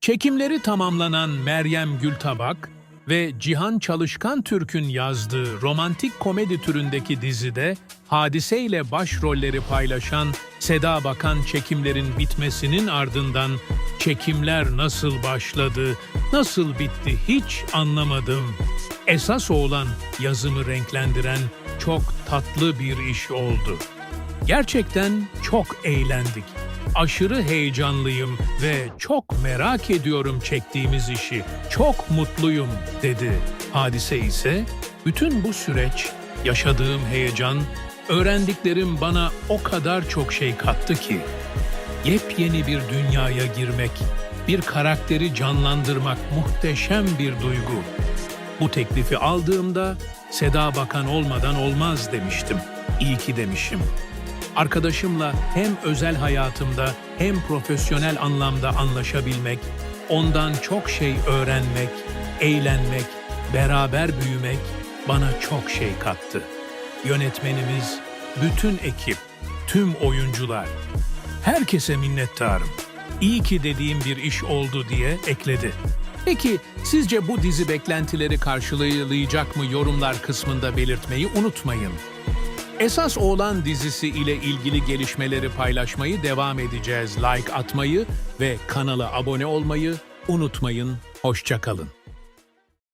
Çekimleri tamamlanan Meryem Gültabak ve Cihan Çalışkan Türk'ün yazdığı romantik komedi türündeki dizide Hadise ile başrolleri paylaşan Seda Bakan çekimlerin bitmesinin ardından çekimler nasıl başladı, nasıl bitti hiç anlamadım. Esas olan yazımı renklendiren çok tatlı bir iş oldu. Gerçekten çok eğlendik. Aşırı heyecanlıyım ve çok merak ediyorum çektiğimiz işi. Çok mutluyum dedi. Hadise ise bütün bu süreç, yaşadığım heyecan, öğrendiklerim bana o kadar çok şey kattı ki. Yepyeni bir dünyaya girmek, bir karakteri canlandırmak muhteşem bir duygu. Bu teklifi aldığımda Seda Bakan olmadan olmaz demiştim. İyi ki demişim. Arkadaşımla hem özel hayatımda hem profesyonel anlamda anlaşabilmek, ondan çok şey öğrenmek, eğlenmek, beraber büyümek bana çok şey kattı. Yönetmenimiz, bütün ekip, tüm oyuncular, herkese minnettarım. İyi ki dediğim bir iş oldu diye ekledi. Peki sizce bu dizi beklentileri karşılayacak mı yorumlar kısmında belirtmeyi unutmayın. Esas Oğlan dizisi ile ilgili gelişmeleri paylaşmayı devam edeceğiz. Like atmayı ve kanala abone olmayı unutmayın. Hoşçakalın.